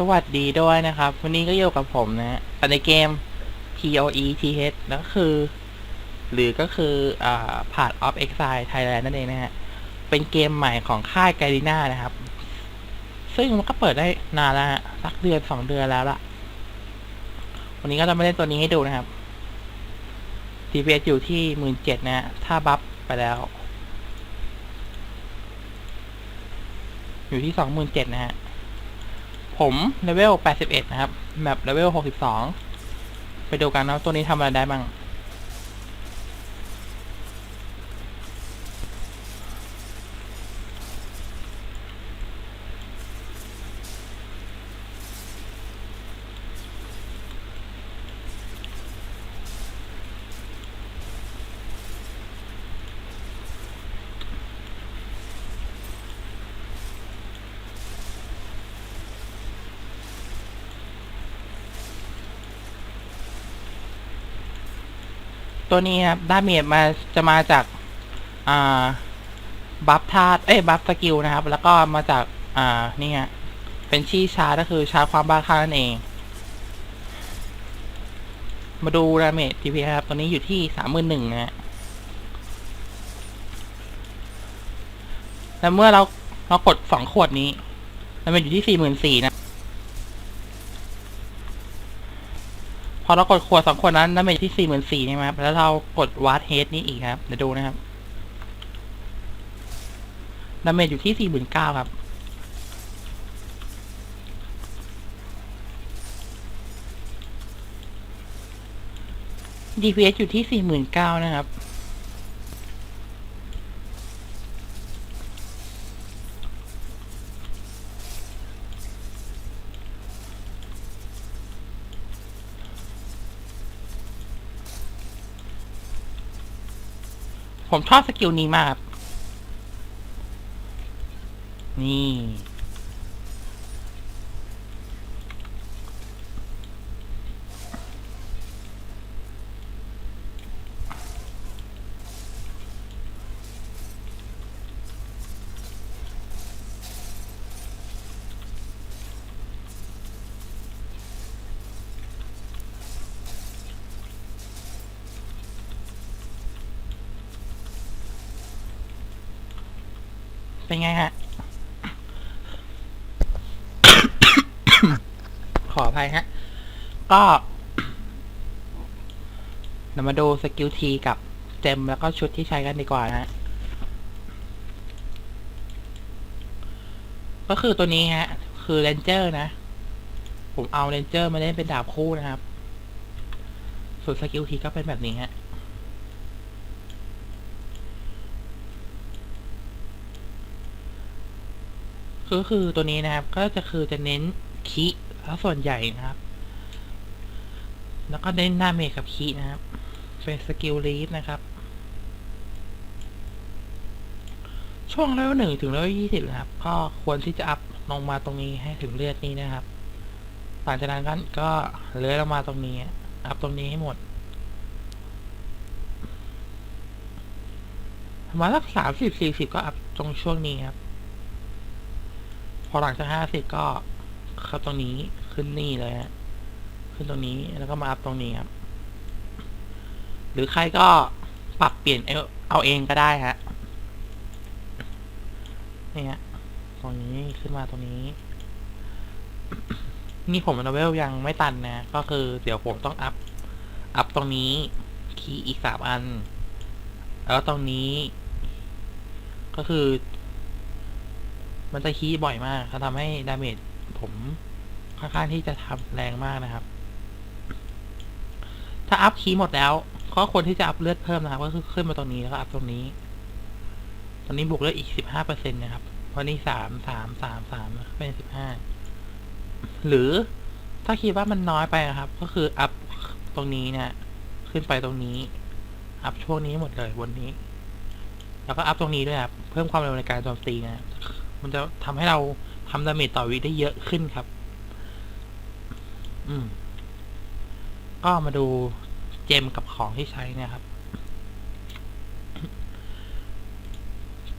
สวัสดีด้วยนะครับ วันนี้ก็อยู่กับผมนะฮะในเกม POE TH แล้วก็คือ หรือก็คืออ่า Part of Exile Thailand นั่นเองนะฮะ เป็นเกมใหม่ของค่ายไกลิน่านะครับ ซึ่งมันก็เปิดได้นานแล้วฮะสักเดือนสองเดือนแล้วล่ะ วันนี้ก็จะมาเล่นตัวนี้ให้ดูนะครับ DPS อยู่ที่หมื่นเจ็ดนะฮะ ถ้าบัฟไปแล้ว อยู่ที่สองหมื่นเจ็ดนะฮะ ผมเลเวล 81 นะครับแมปเลเวล 62 ไปดูกันนะตัวนี้ทำอะไรได้บ้าง ตัวนี้ครับดาเมจมาจะมาจากอ่าบัฟธาตุเอ้ยบัฟสกิลนะครับ แล้วก็มาจากอ่านี่ฮะเป็นชีชาก็คือชาความบ้าคลั่งนั่นเอง มาดูดาเมจทีพีครับ ตัวนี้อยู่ที่สามหมื่นหนึ่งนะฮะแล้วเมื่อเราเรากดสองขวดนี้ดาเมจอยู่ที่สี่หมื่นสี่นะ พอเรากดขวดสองขวดนั้นน้ำเมจที่สี่หมื่นสี่ใช่ไหมครับ แล้วเรากดวาร์ดเฮดนี่อีกครับ เดี๋ยวดูนะครับน้ำเมจอยู่ที่สี่หมื่นเก้าครับ DPS อยู่ที่สี่หมื่นเก้านะครับ ผมชอบสกิลนี้มาก นี่ เป็นไงฮะ ขออภัยฮะ ก็เรามาดูสกิลทีกับเจมแล้วก็ชุดที่ใช้กันดีกว่านะฮะ ก็คือตัวนี้ฮะ คือเรนเจอร์นะ ผมเอาเรนเจอร์มาเล่นเป็นดาบคู่นะครับ ส่วนสกิลทีก็เป็นแบบนี้ฮะ ก็คือตัวนี้นะครับ ก็จะคือจะเน้นคีแล้วส่วนใหญ่นะครับ แล้วก็เน้นหน้าเมจกับคีนะครับเป็นสกิลลีฟนะครับ ช่วงเลเวลหนึ่งถึงเลเวลยี่สิบนะครับ ก็ควรที่จะอัพลงมาตรงนี้ให้ถึงเลือดนี้นะครับหลังจากนั้นก็เลื้อยลงมาตรงนี้ อัพตรงนี้ให้หมดมาสักสามสิบสี่สิบก็อัพตรงช่วงนี้ครับ อหลังจากห้าสิบก็เข้าตรงนี้ขึ้นนี่เลยฮะขึ้นตรงนี้แล้วก็มาอัพตรงนี้ครับ หรือใครก็ปรับเปลี่ยนเอาเอาเองก็ได้ฮะนี่ฮะตรงนี้ขึ้นมาตรงนี้ นี่ผมเลเวลยังไม่ตันนะ ก็คือเดี๋ยวผมต้องอัพ อัพตรงนี้ คีย์อีกสามอัน แล้วตรงนี้ ก็คือ มันจะคีบ่อยมากเขาทำให้ดาเมจผมค่อนข้างที่จะทำแรงมากนะครับ ถ้าอัพคีหมดแล้วก็ควรที่จะอัพเลือดเพิ่มนะครับ ก็คือขึ้นมาตรงนี้แล้วก็อัพตรงนี้ ตอนนี้บวกเลือดอีกสิบห้าเปอร์เซ็นต์นะครับเพราะนี่สามสามสามสามเป็นสิบห้าหรือถ้าคิดว่ามันน้อยไปนะครับ ก็คืออัพตรงนี้เนี่ยขึ้นไปตรงนี้ อัพช่วงนี้หมดเลยบนนี้ แล้วก็อัพตรงนี้ด้วยครับ เพิ่มความเร็วในการโจมตีนะ มันจะทำให้เราทำดาเมจต่อวิได้เยอะขึ้นครับ อืม ก็มาดูเจมกับของที่ใช้นะครับ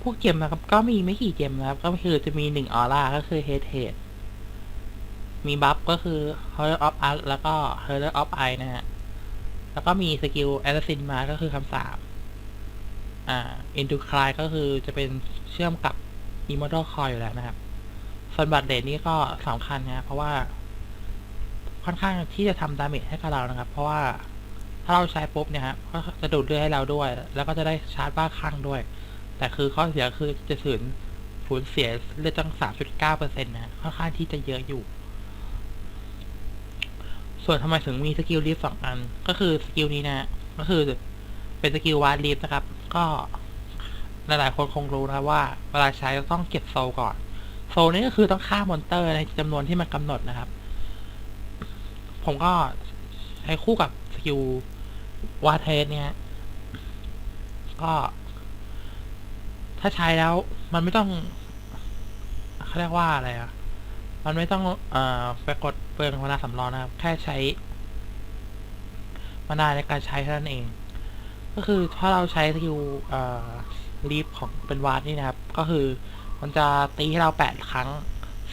พวกเจมนะครับ ก็มีไม่กี่เจมนะครับ ก็คือจะมีหนึ่งออร่าก็คือเฮดเฮดมีบัฟก็คือ h o r of Art แล้วก็ h o r of Eye นะฮะ แล้วก็มีสกิล Assassin มาก็คือคำสาปอ่า Into Cry ก็คือจะเป็นเชื่อมกับ Immortal Coil อยู่แล้วนะครับ ส่วนบัตรเดทนี่ก็สำคัญนะเพราะว่า ค่อนข้างที่จะทำดาเมจให้กับเรานะครับ เพราะว่าถ้าเราใช้ปุ๊บเนี่ยฮะก็จะดูดเลือดให้เราด้วย แล้วก็จะได้ชาร์จบ้าคลั่งด้วย แต่คือข้อเสียคือจะสูญสูญเสียเลือดตั้ง 3.9%นะฮะค่อนข้างที่จะเยอะอยู่ ส่วนทำไมถึงมีสกิลลีฟสองอัน ก็คือสกิลนี้นะก็คือเป็นสกิลวาร์ลีฟนะครับ ก็ หลายๆคนคงรู้นะว่าเวลาใช้ต้องเก็บโซลก่อน โซลนี่ก็คือต้องฆ่ามอนเตอร์ในจำนวนที่มันกำหนดนะครับ ผมก็ใช้คู่กับสกิลวาเทสเนี่ยก็ ถ้าใช้แล้วมันไม่ต้องเขาเรียกว่าอะไรอะมันไม่ต้องเอ่อไปกดเปลืองมานาสำรองนะครับ แค่ใช้มานาในการใช้เท่านั้นเอง ก็คือถ้าเราใช้สกิลเอ่อ ลีฟของเป็นวาดนี่นะครับ ก็คือมันจะตีให้เราแปดครั้ง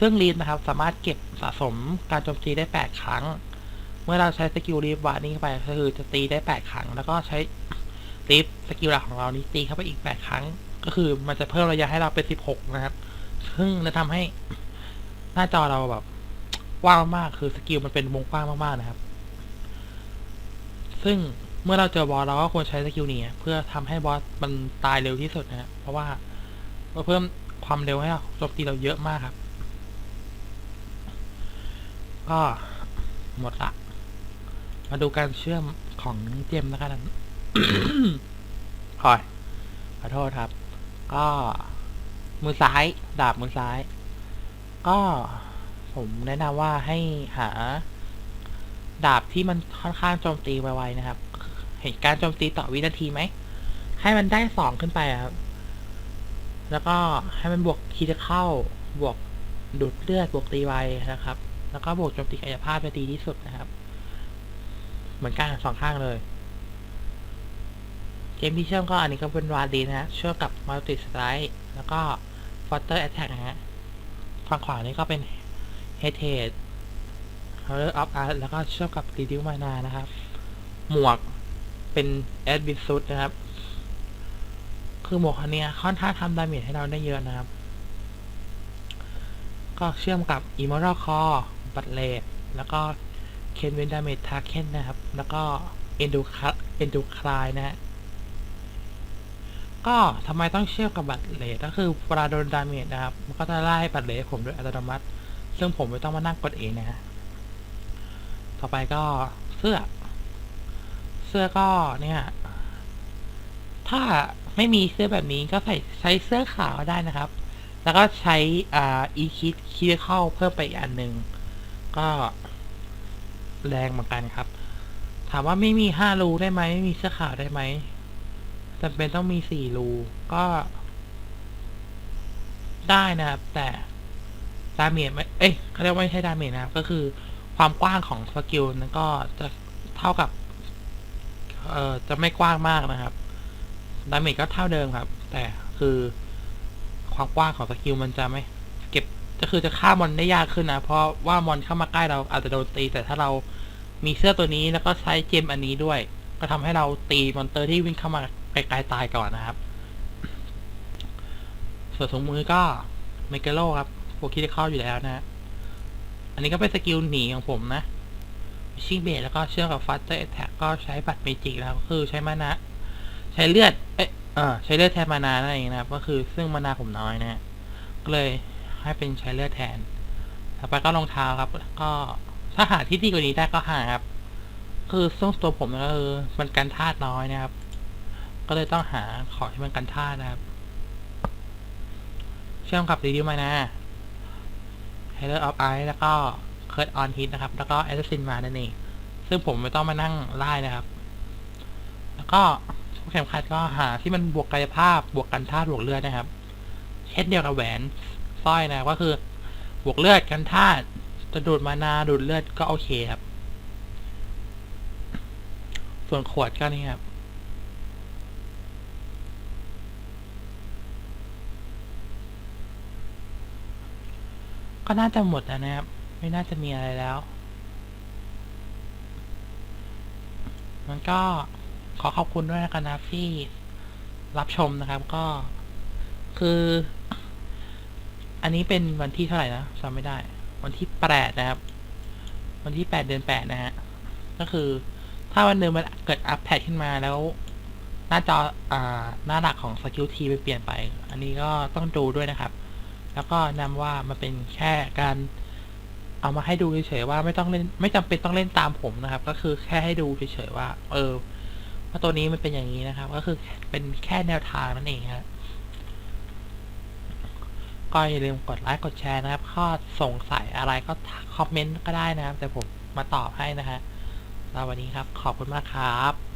ซึ่งลีฟนะครับ สามารถเก็บสะสมการโจมตีได้แปดครั้ง เมื่อเราใช้สกิลลีฟวาดนี้เข้าไปก็คือจะตีได้แปดครั้ง แล้วก็ใช้ลีฟสกิลหลักของเรานี้ตีเข้าไปอีกแปดครั้ง ก็คือมันจะเพิ่มระยะให้เราเป็นสิบหกนะครับ ซึ่งจะทำให้หน้าจอเราแบบกว้างมากคือสกิลมันเป็นวงกว้างมากๆนะครับ ซึ่ง เมื่อเราเจอบอสเราก็ควรใช้สกิลนี้เพื่อทำให้บอสมันตายเร็วที่สุดนะฮะเพราะว่าเพิ่มความเร็วให้โจมตีเราเยอะมากครับ ก็หมดละ มาดูการเชื่อมของเจมส์แล้วกันคอยขอโทษครับ ก็มือซ้าย ดาบมือซ้าย ก็ผมแนะนำว่าให้หา ดาบที่มันค่อนข้างโจมตีไวๆนะครับ เห็นการโจมตีต่อวินาทีไหม ให้มันได้สองขึ้นไปครับ แล้วก็ให้มันบวกคีจะเข้า บวกดูดเลือด บวกตีไวนะครับ แล้วก็บวกโจมตีกายภาพจะดีที่สุดนะครับ เหมือนกันสองข้างเลย เกมที่เชื่อมก็อันนี้ก็เป็นวาดีนะฮะ เชื่อมกับมัลติสไตร์แล้วก็ฟอ t เตอร์แอ t แทกนะฮะ ฝั่งขวานี่ก็เป็นเฮเทด h o r r of Art แล้วก็เชื่อมกับ Reduce Mana นะครับ หมวก เป็นแอดบิสุดนะครับ คือหมวกคันนี้ค่อนข้างทำดาเมจให้เราได้เยอะนะครับ ก็เชื่อมกับ Immortal Core บัตเลดแล้วก็เคนเวนดาเมจทาเคนนะครับ แล้วก็ Endu Endu Cry นะฮะก็ทำไมต้องเชื่อมกับบัตรเลทก็คือเวลาโดนดาเมจนะครับ มันก็จะไล่บัตรเลทผมโดยอัตโนมัติ ซึ่งผมไม่ต้องมานั่งกดเองนะฮะ ต่อไปก็เสื้อ สื้อก็เนี่ย ถ้าไม่มีเสื้อแบบนี้ก็ใส่ใช้เสื้อขาวได้นะครับ แล้วก็ใช้อ่า e kit คีเข้าเพิ่มไปอีกอันหนึ่งก็แรงเหมือนกันครับ ถามว่าไม่มีห้ารูได้ไหมไม่มีเสื้อขาวได้ไหมจำเป็นต้องมีสี่รูก็ ได้นะครับ แต่ดาเมจไม่เอ้ยเขาเรียกว่าไม่ใช่ดาเมจนะครับ ก็คือความกว้างของสกิลนั้นก็จะเท่ากับ เอ่อจะไม่กว้างมากนะครับดาเมจก็เท่าเดิมครับ แต่คือความกว้างของสกิลมันจะไม่ เก็บก็คือจะฆ่ามอนได้ยากขึ้นนะเพราะว่ามอนเข้ามาใกล้เราอาจจะโดนตี แต่ถ้าเรามีเสื้อตัวนี้แล้วก็ใช้เจมอันนี้ด้วย ก็ทำให้เราตีมอนเตอร์ที่วิ่งเข้ามาไกลๆตายก่อนนะครับ ส่วนถุงมือก็เมกาโลครับโฟคิดเข้าอยู่แล้วนะฮะอันนี้ก็เป็นสกิลหนีของผมนะ ชิงเบสแล้วก็เชื่อมกับฟัตเตอร์แอทแทกก็ใช้บัตรเมจิกแล้วคือใช้มานะ ใช้เลือด เอ๊ะเอใช้เลือดแทนมานานั่นเองนะครับ ก็คือซึ่งมานาผมน้อยนะฮะก็เลยให้เป็นใช้เลือดแทน ต่อไปก็รองเท้าครับ ก็ถ้าหาที่ดีกว่านี้ได้ก็หาครับ คือซึ่งตัวผมก็คือมันกันธาตุน้อยนะครับ ก็เลยต้องหาของที่มันกันธาตุนะครับ เชื่อมกับรีดิวมานะ h a l e r of Ice แล้วก็ Curse on Hit นะครับ แล้วก็ Assassin มานั่นเองซึ่งผมไม่ต้องมานั่งไล่นะครับ แล้วก็ทุกเข็มขัดก็หาที่มันบวกกายภาพ บวกกันธาตุบวกเลือดนะครับ เช่นเดียวกับแหวนสร้อยนะก็คือบวกเลือดกันธาตุจะดูดมานาดูดเลือดก็โอเคครับ ส่วนขวดก็นี่ครับก็น่าจะหมดแล้วนะครับ ไม่น่าจะมีอะไรแล้ว มันก็ขอขอบคุณด้วยนะครับนะที่รับชมนะครับก็คือ อันนี้เป็นวันที่เท่าไหร่นะจำไม่ได้ วันที่แปดนะครับ วันที่แปดเดือนแปดนะฮะก็คือถ้าวันหนึ่งมันเกิดอัปเดตขึ้นมาแล้ว หน้าจออ่าหน้าหลักของ Security ไปเปลี่ยนไป อันนี้ก็ต้องดูด้วยนะครับ แล้วก็นำว่ามันเป็นแค่การ เอามาให้ดูเฉยๆว่าไม่ต้องเล่นไม่จำเป็นต้องเล่นตามผมนะครับ ก็คือแค่ให้ดูเฉยๆว่า เออว่าตัวนี้มันเป็นอย่างนี้นะครับ ก็คือเป็นแค่แนวทางนั่นเองครับก็อย่าลืมกดไลค์กดแชร์นะครับ ข้อสงสัยอะไรก็คอมเมนต์ก็ได้นะครับ แต่ผมมาตอบให้นะฮะสำหรับวันนี้ครับ ขอบคุณมากครับ